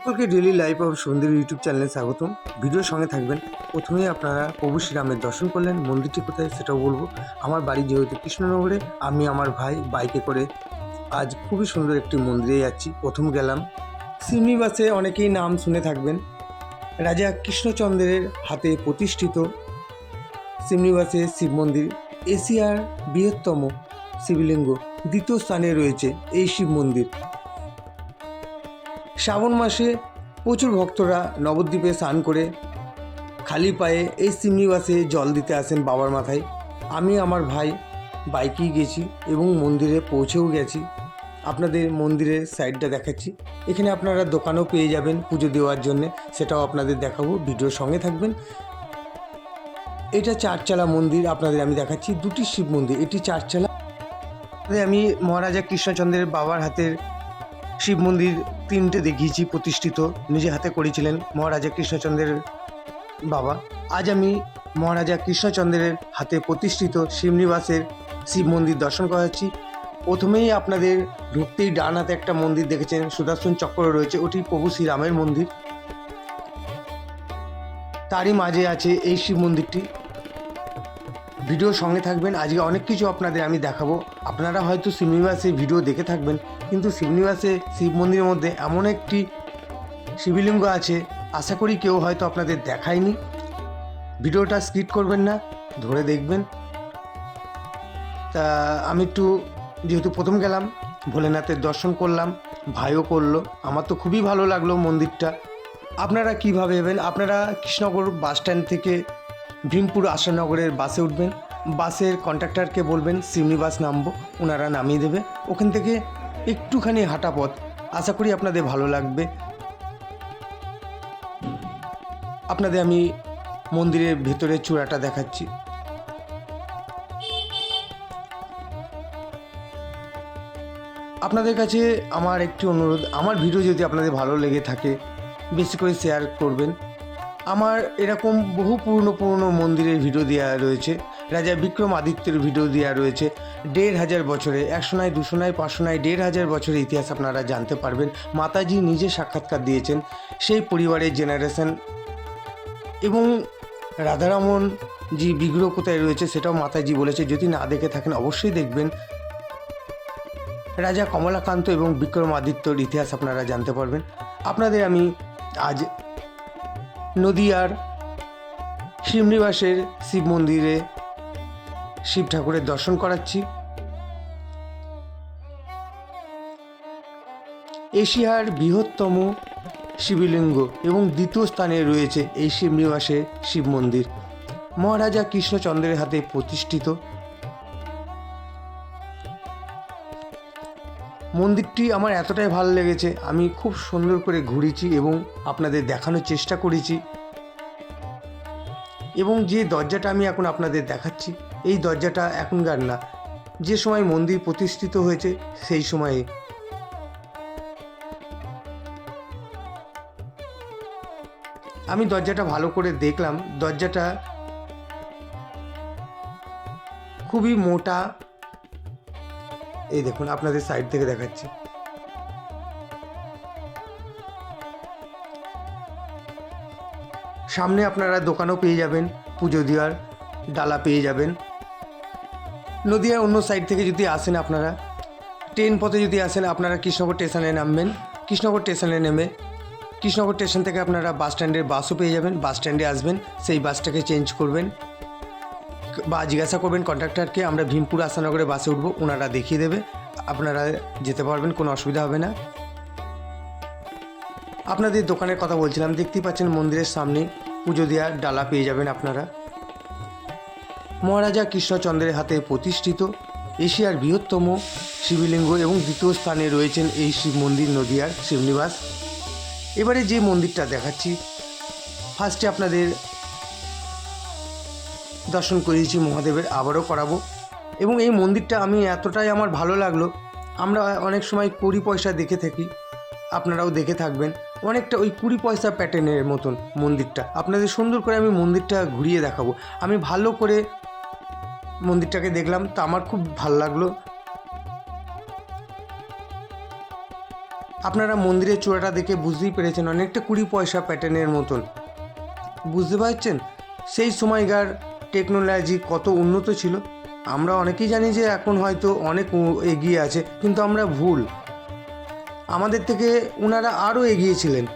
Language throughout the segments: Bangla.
সকলকে ডেলি লাইফ অফ সুন্দর ইউটিউব চ্যানেলে স্বাগতম। ভিডিওর সঙ্গে থাকবেন। প্রথমেই আপনারা প্রভু শ্রীরামের দর্শন করলেন। মন্দিরটি কোথায় সেটাও বলব। আমার বাড়ি যেহেতু কৃষ্ণনগরে, আমি আমার ভাই বাইকে করে আজ খুবই সুন্দর একটি মন্দিরে যাচ্ছি। প্রথম গেলাম। সিমনিবাসে অনেকেই নাম শুনে থাকবেন। রাজা কৃষ্ণচন্দ্রের হাতে প্রতিষ্ঠিত সিমনিবাসে শিব মন্দির। এশিয়ার বৃহত্তম শিবলিঙ্গ দ্বিতীয় স্থানে রয়েছে এই শিব মন্দির। শ্রাবণ মাসে প্রচুর ভক্তরা নবদ্বীপে স্নান করে খালি পায়ে এই সিমনিবাসে জল দিতে আসেন বাবার মাথায়। আমি আমার ভাই বাইকেই গেছি এবং মন্দিরে পৌঁছেও গেছি। আপনাদের মন্দিরের সাইডটা দেখাচ্ছি। এখানে আপনারা দোকানও পেয়ে যাবেন পুজো দেওয়ার জন্য। সেটাও আপনাদের দেখাবো। ভিডিওর সঙ্গে থাকবেন। এটা চারচালা মন্দির আপনাদের আমি দেখাচ্ছি। দুটি শিব মন্দির। এটি চারচালা আমি মহারাজা কৃষ্ণচন্দ্রের বাবার হাতের শিব মন্দির তিনটে দেখিয়েছি প্রতিষ্ঠিত। নিজে হাতে করেছিলেন মহারাজা কৃষ্ণচন্দ্রের বাবা। আজ আমি মহারাজা কৃষ্ণচন্দ্রের হাতে প্রতিষ্ঠিত শিবনিবাসের শিব মন্দির দর্শন করাচ্ছি। প্রথমেই আপনাদের ঢুকতেই ডান হাতে একটা মন্দির দেখেছেন, সুদর্শন চক্র রয়েছে, ওটি প্রভু শ্রীরামের মন্দির। তারই মাঝে আছে এই শিব মন্দিরটি। ভিডিওর সঙ্গে থাকবেন। আজকে অনেক কিছু আপনাদের আমি দেখাবো। আপনারা হয়তো শিবনিবাসে ভিডিও দেখে থাকবেন, কিন্তু শিবনিবাসে শিব মন্দিরের মধ্যে এমন একটি শিবলিঙ্গ আছে, আশা করি কেউ হয়তো আপনাদের দেখায়নি। ভিডিওটা স্কিপ করবেন না, ধরে দেখবেন। তা, আমি একটু যেহেতু প্রথম গেলাম, ভোলেনাথের দর্শন করলাম, ভাইও করল। আমার তো খুবই ভালো লাগল মন্দিরটা। আপনারা কীভাবে এবেন আপনারা কৃষ্ণনগর বাস স্ট্যান্ড থেকে ভীমপুর আশানগরের বাসে উঠবেন। বাসের কন্ট্রাক্টরকে বলবেন সিমনি বাস নামবো ওনারা নামিয়ে দেবে। ওখান থেকে একটুখানি হাঁটা পথ। আশা করি আপনাদের ভালো লাগবে। আপনাদের আমি মন্দিরের ভেতরে চূড়াটা দেখাচ্ছি। আপনাদের কাছে আমার একটি অনুরোধ, আমার ভিডিও যদি আপনাদের ভালো লেগে থাকে, বেশি করে শেয়ার করবেন। আমার এরকম বহু পুরনো পুরনো মন্দিরের ভিডিও দেওয়া রয়েছে। রাজা বিক্রম আদিত্যের ভিডিও দেওয়া রয়েছে। দেড় হাজার বছরে, একশো নয়, দুশো নয়, পাঁচশো নয়, দেড় হাজার বছরের ইতিহাস আপনারা জানতে পারবেন। মাতাজি নিজে সাক্ষাৎকার দিয়েছেন সেই পরিবারের জেনারেশন এবং রাধারামন যে বিগ্রহ কোথায় রয়েছে সেটাও মাতাজি বলেছে। যদি না দেখে থাকেন, অবশ্যই দেখবেন। রাজা কমলাকান্ত এবং বিক্রমাদিত্যর ইতিহাস আপনারা জানতে পারবেন। আপনাদের আমি আজ নদিয়ার শিবনিবাসের শিব মন্দিরে শিব ঠাকুরের দর্শন করাচ্ছি। এশিয়ার বৃহত্তম শিবলিঙ্গ এবং দ্বিতীয় স্থানে রয়েছে এই শিবনিবাসে শিব মন্দির। মহারাজা কৃষ্ণচন্দ্রের হাতে প্রতিষ্ঠিত। মন্দিরটি আমার এতটাই ভালো লেগেছে, আমি খুব সুন্দর করে ঘুরেছি এবং আপনাদের দেখানোর চেষ্টা করেছি। এবং যে দরজাটা আমি এখন আপনাদের দেখাচ্ছি, এই দরজাটা এখনকার না। যে সময় মন্দির প্রতিষ্ঠিত হয়েছে, সেই সময়ে। আমি দরজাটা ভালো করে দেখলাম, দরজাটা খুবই মোটা এই দেখুন, আপনাদের সাইড থেকে দেখাচ্ছি। সামনে আপনারা দোকানও পেয়ে যাবেন, পুজো দেওয়ার ডালা পেয়ে যাবেন। নদীয়ার অন্য সাইড থেকে যদি আসেন আপনারা ট্রেন পথে যদি আসেন, আপনারা কৃষ্ণনগর স্টেশনে নামবেন। কৃষ্ণনগর স্টেশনে নেমে, কৃষ্ণনগর স্টেশন থেকে আপনারা বাস স্ট্যান্ডের বাসও পেয়ে যাবেন। বাস স্ট্যান্ডে আসবেন, সেই বাসটাকে চেঞ্জ করবেন। বা জিজ্ঞাসা করবেন কন্ট্রাক্টরকে, আমরা ভীমপুর আসানগরে বাসে উঠবো ওনারা দেখিয়ে দেবে। আপনারা যেতে পারবেন, কোনো অসুবিধা হবে না। আপনাদের দোকানের কথা বলছিলাম, দেখতেই পাচ্ছেন মন্দিরের সামনে পুজো দেওয়ার ডালা পেয়ে যাবেন আপনারা। মহারাজা কৃষ্ণচন্দ্রের হাতে প্রতিষ্ঠিত এশিয়ার বৃহত্তম শিবলিঙ্গ এবং দ্বিতীয় স্থানে রয়েছেন এই শিব মন্দির নদিয়ার শিবনিবাস। এবারে যে মন্দিরটা দেখাচ্ছি ফার্স্টে আপনাদের দর্শন করিয়েছি, মহাদেবের আবারও করাবো। এবং এই মন্দিরটা আমি এতটাই আমার ভালো লাগল, আমরা অনেক সময় কুড়ি পয়সা দেখে থাকি, আপনারাও দেখে থাকবেন। অনেকটা ওই কুড়ি পয়সা প্যাটার্নের মতন মন্দিরটা। আপনাদের সুন্দর করে আমি মন্দিরটা ঘুরিয়ে দেখাবো। আমি ভালো করে মন্দিরটাকে দেখলাম, তা আমার খুব ভালো লাগল। আপনারা মন্দিরের চূড়াটা দেখে বুঝতেই পেরেছেন, অনেকটা কুড়ি পয়সা প্যাটার্নের মতন। বুঝতে পারছেন? সেই সময়কার টেকনোলজি কত উন্নত ছিল, আমরা অনেকেই জানি যে এখন হয়তো অনেক এগিয়ে আছে, কিন্তু আমরা ভুল। আমাদের থেকে ওনারা আরও এগিয়েছিলেন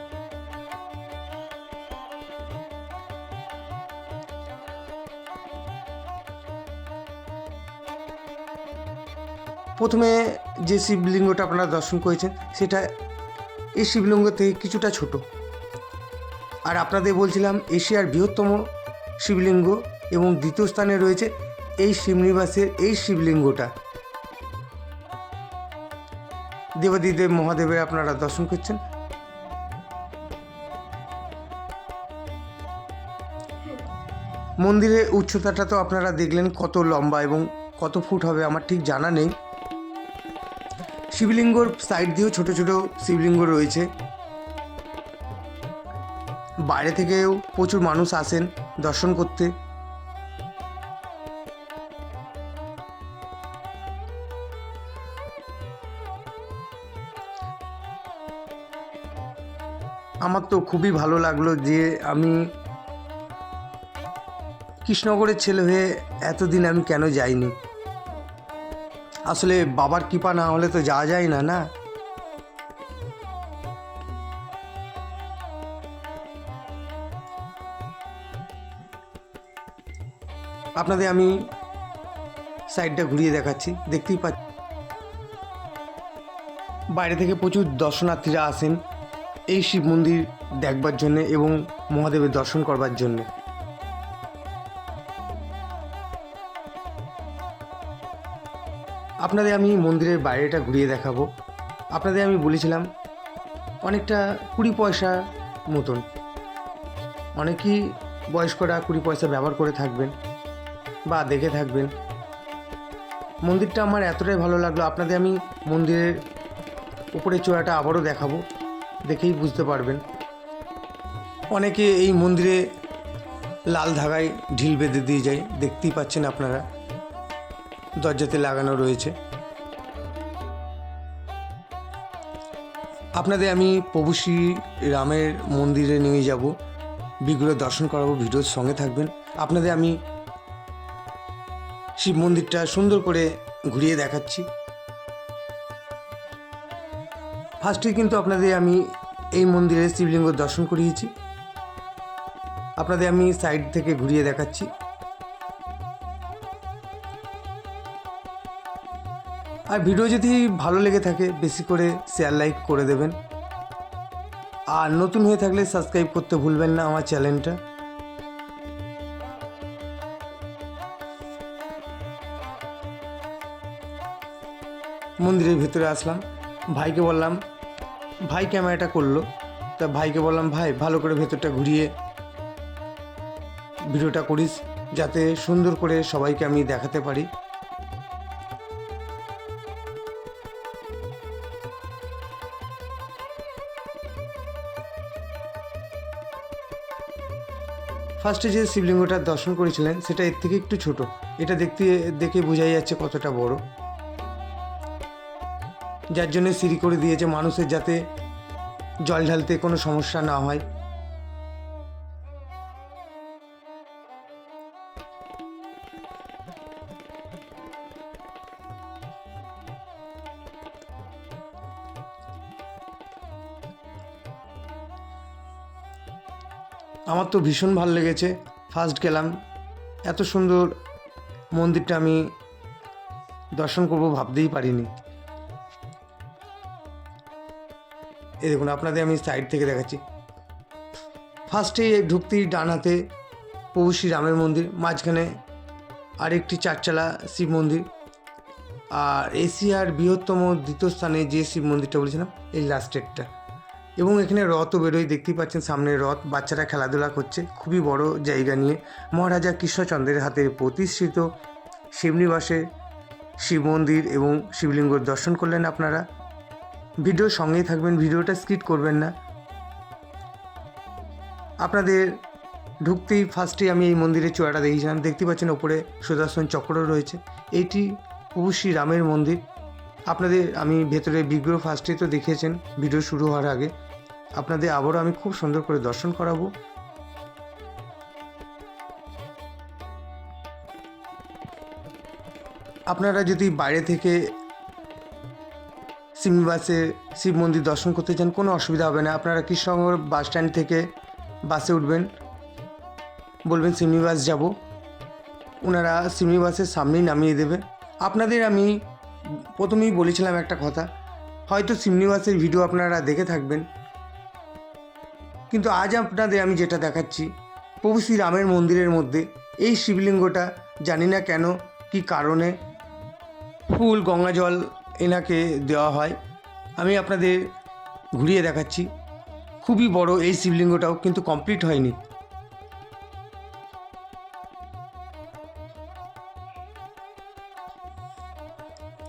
প্রথমে যে শিবলিঙ্গটা আপনারা দর্শন করেছেন, সেটা এই শিবলিঙ্গ থেকে কিছুটা ছোট। আর আপনাদের বলছিলাম এশিয়ার বৃহত্তম শিবলিঙ্গ এবং দ্বিতীয় স্থানে রয়েছে এই শিবনিবাসের এই শিবলিঙ্গটা। দেবাদিদেব মহাদেবের আপনারা দর্শন করছেন। মন্দিরের উচ্চতাটা তো আপনারা দেখলেন কত লম্বা এবং কত ফুট হবে আমার ঠিক জানা নেই। শিবলিঙ্গর সাইড দিয়েও ছোট ছোট শিবলিঙ্গ রয়েছে। বাইরে থেকেও প্রচুর মানুষ আসেন দর্শন করতে। তো খুবই ভালো লাগল যে আমি কৃষ্ণনগরের ছেলে হয়ে এতদিন আমি কেন যাইনি? আসলে বাবার কৃপা না হলে তো যাওয়া যায় না না? আপনাদের আমি সাইডটা ঘুরিয়ে দেখাচ্ছি, দেখতেই পাচ্ছি বাইরে থেকে প্রচুর দর্শনার্থীরা আসেন। এই শিব মন্দির দেখবার জন্য এবং মহাদেবের দর্শন করবার জন্য। আপনাদের আমি মন্দিরের বাইরেটা ঘুরিয়ে দেখাবো। আপনাদের আমি বলেছিলাম, অনেকটা কুড়ি পয়সা মতন। অনেকেই বয়স্করা কুড়ি পয়সা ব্যবহার করে থাকবেন বা দেখে থাকবেন। মন্দিরটা আমার এতটাই ভালো লাগল। আপনাদের আমি মন্দিরের উপরে চূড়াটা আবারও দেখাবো। দেখেই বুঝতে পারবেন। অনেকে এই মন্দিরে লাল ধাগায় ঢিল বেঁধে দিয়ে যায়, দেখতেই পাচ্ছেন আপনারা। দরজাতে লাগানো রয়েছে। আপনাদের আমি প্রভু শ্রী রামের মন্দিরে নিয়ে যাব। বিগ্রহ দর্শন করাবো ভিডিওর সঙ্গে থাকবেন। আপনাদের আমি শিব মন্দিরটা সুন্দর করে ঘুরিয়ে দেখাচ্ছি। ফার্স্টে কিন্তু আপনাদের আমি এই মন্দিরের শিবলিঙ্গ দর্শন করিয়েছি। আপনাদের আমি সাইড থেকে ঘুরিয়ে দেখাচ্ছি। আর ভিডিও যদি ভালো লেগে থাকে, বেশি করে শেয়ার লাইক করে দেবেন। আর নতুন হয়ে থাকলে সাবস্ক্রাইব করতে ভুলবেন না আমার চ্যানেলটা মন্দিরের ভেতরে আসলাম। ভাইকে বললাম ভাই ক্যামেরাটা করল? তা ভাইকে বললাম, ভাই, ভালো করে ভেতরটা ঘুরিয়ে ভিডিওটা করিস, যাতে সুন্দর করে সবাইকে আমি দেখাতে পারি। ফার্স্টে যে শিবলিঙ্গটার দর্শন করেছিলেন, সেটা এর থেকে একটু ছোট। এটা দেখতে, দেখে বোঝাই যাচ্ছে কতটা বড়। যার জন্য সিঁড়ি করে দিয়েছে মানুষের যাতে জল ঢালতে কোনো সমস্যা না হয়। আমার তো ভীষণ ভালো লেগেছে। ফার্স্ট গেলাম। এত সুন্দর মন্দিরটা আমি দর্শন করব ভাবতেই পারিনি। এই দেখুন, আপনাদের আমি সাইড থেকে দেখাচ্ছি। ফার্স্টে ঢুকতেই ডান হাতে প্রভু শ্রী রামের মন্দির, মাঝখানে আরেকটি চারচালা শিব মন্দির। আর এশিয়ার বৃহত্তম দ্বিতীয় স্থানে যে শিব মন্দিরটা বলেছিলাম, এই লাস্টেরটা এবং এখানে রথও বেরোয়, দেখতেই পাচ্ছেন সামনে রথ। বাচ্চারা খেলাধুলা করছে, খুবই বড় জায়গা নিয়ে। মহারাজা কৃষ্ণচন্দ্রের হাতে প্রতিষ্ঠিত শিবনিবাসে শিব মন্দির এবং শিবলিঙ্গর দর্শন করলেন আপনারা। ভিডিওর সঙ্গেই থাকবেন, ভিডিওটা স্কিট করবেন না। আপনাদের ঢুকতেই ফার্স্টে আমি এই মন্দিরের চূড়াটা দেখেছিলাম দেখতে পাচ্ছেন ওপরে সুদর্শন চক্র রয়েছে। এইটি প্রভু শ্রী রামের মন্দির। আপনাদের, আমি ভেতরে বিগ্রহ ফার্স্টে তো দেখিয়েছেন, ভিডিও শুরু হওয়ার আগে। আপনাদের আবারও আমি খুব সুন্দর করে দর্শন করাবো। আপনারা যদি বাইরে থেকে সিমনিবাসে শিব মন্দির দর্শন করতে চান কোনো অসুবিধা হবে না। আপনারা কৃষ্ণনগর বাস স্ট্যান্ড থেকে বাসে উঠবেন? বলবেন সিমনিবাস যাব। ওনারা সিমনিবাসের সামনেই নামিয়ে দেবে। আপনাদের আমি প্রথমেই বলেছিলাম একটা কথা, হয়তো সিমনিবাসের ভিডিও আপনারা দেখে থাকবেন। কিন্তু আজ আপনাদের আমি যেটা দেখাচ্ছি, প্রভু শ্রীরামের মন্দিরের মধ্যে, এই শিবলিঙ্গটা জানি না কেন, কি কারণে? ফুল, গঙ্গা জল এনাকে দেওয়া হয়। আমি আপনাদের ঘুরিয়ে দেখাচ্ছি। খুবই বড় এই শিবলিঙ্গটাও কিন্তু কমপ্লিট হয়নি।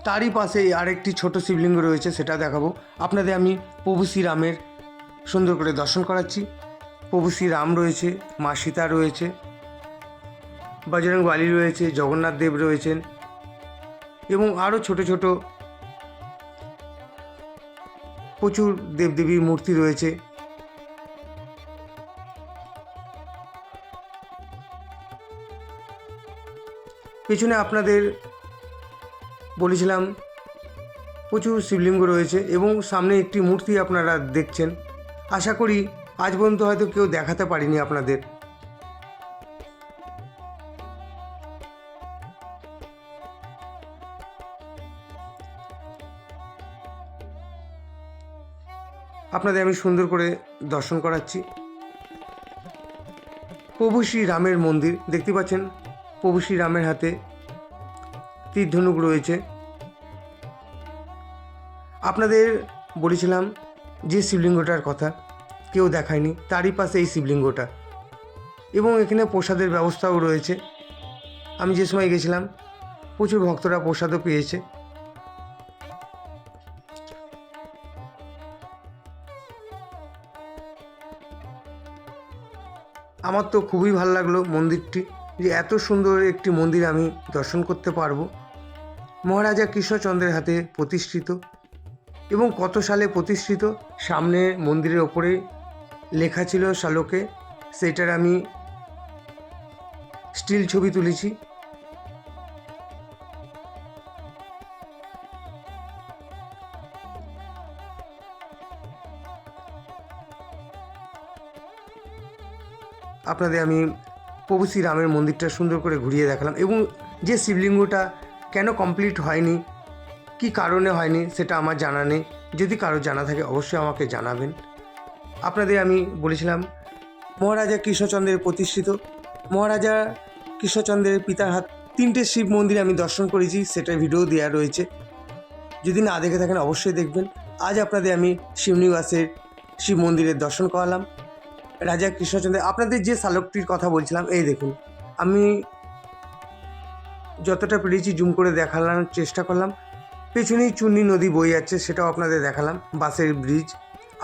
তারই পাশে আরেকটি ছোট শিবলিঙ্গ রয়েছে, সেটা দেখাবো। আপনাদের আমি প্রভু শ্রীরামের সুন্দর করে দর্শন করাচ্ছি। প্রভু শ্রীরাম রয়েছে, মা সীতা রয়েছে বজরং বালি রয়েছে, জগন্নাথ দেব রয়েছেন এবং আরও ছোট ছোট প্রচুর দেবদেবীর মূর্তি রয়েছে। পেছনে আপনাদের বলেছিলাম, প্রচুর শিবলিঙ্গ রয়েছে এবং সামনে একটি মূর্তি আপনারা দেখছেন। আশা করি আজ পর্যন্ত হয়তো কেউ দেখাতে পারিনি আপনাদের। আপনাদের আমি সুন্দর করে দর্শন করাচ্ছি। প্রভু শ্রী রামের মন্দির, দেখতে পাচ্ছেন? প্রভু শ্রী রামের হাতে তীর ধনুক রয়েছে। আপনাদের বলেছিলাম যে শিবলিঙ্গটার কথা, কেউ দেখায়নি, তারই পাশে এই শিবলিঙ্গটা। এবং এখানে প্রসাদের ব্যবস্থাও রয়েছে। আমি যে সময় গেছিলাম, প্রচুর ভক্তরা প্রসাদও পেয়েছে। আমার তো খুবই ভালো লাগল মন্দিরটি, যে এত সুন্দর একটি মন্দির আমি দর্শন করতে পারব। মহারাজা কৃষ্ণচন্দ্রের হাতে প্রতিষ্ঠিত এবং কত সালে প্রতিষ্ঠিত, সামনে মন্দিরের ওপরে লেখা ছিল শালোকে, সেটার আমি স্টিল ছবি তুলেছি। আপনাদের আমি প্রভু শ্রীরামের মন্দিরটা সুন্দর করে ঘুরিয়ে দেখালাম এবং যে শিবলিঙ্গটা কেন কমপ্লিট হয়নি, কি কারণে হয়নি সেটা আমার জানা নেই। যদি কারও জানা থাকে অবশ্যই আমাকে জানাবেন। আপনাদের আমি বলেছিলাম, মহারাজা কৃষ্ণচন্দ্রের প্রতিষ্ঠিত। মহারাজা কৃষ্ণচন্দ্রের পিতার হাত তিনটে শিব মন্দির আমি দর্শন করেছি সেটা ভিডিও দেওয়া রয়েছে। যদি না দেখে থাকেন অবশ্যই দেখবেন। আজ আপনাদের আমি শিবনিবাসের শিব মন্দিরের দর্শন করালাম। রাজা কৃষ্ণচন্দ্র, আপনাদের যে শালকটির কথা বলছিলাম, এই দেখুন, আমি যতটা পেরেছি জুম করে দেখানোর চেষ্টা করলাম। পেছনেই চুন্নি নদী বয়ে যাচ্ছে, সেটাও আপনাদের দেখালাম বাসের ব্রিজ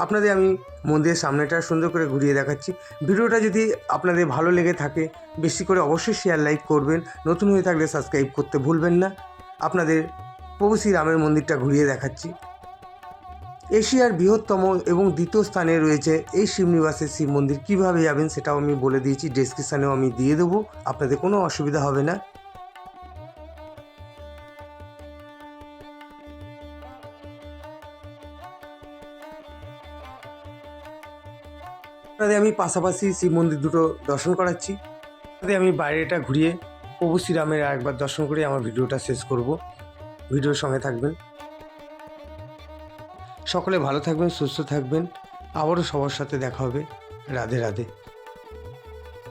আপনাদের আমি মন্দিরের সামনেটা সুন্দর করে ঘুরিয়ে দেখাচ্ছি। ভিডিওটা যদি আপনাদের ভালো লেগে থাকে, বেশি করে অবশ্যই শেয়ার লাইক করবেন। নতুন হয়ে থাকলে সাবস্ক্রাইব করতে ভুলবেন না। আপনাদের প্রভু শ্রী রামের মন্দিরটা ঘুরিয়ে দেখাচ্ছি। এশিয়ার বৃহত্তম এবং দ্বিতীয় স্থানে রয়েছে এই শিবনিবাসের শিব মন্দির। কীভাবে যাবেন সেটাও আমি বলে দিয়েছি ডেসক্রিপশানেও আমি দিয়ে দেবো। আপনাদের কোনো অসুবিধা হবে না। আমি পাশাপাশি শিব মন্দির দুটো দর্শন করাচ্ছি। আপনাদের আমি বাইরেটা ঘুরিয়ে প্রভু শ্রীরামের একবার দর্শন করে আমার ভিডিওটা শেষ করব। ভিডিওর সঙ্গে থাকবেন। সকলে ভালো থাকবেন সুস্থ থাকবেন। আবারও সবার সাথে দেখা হবে। রাধে রাধে।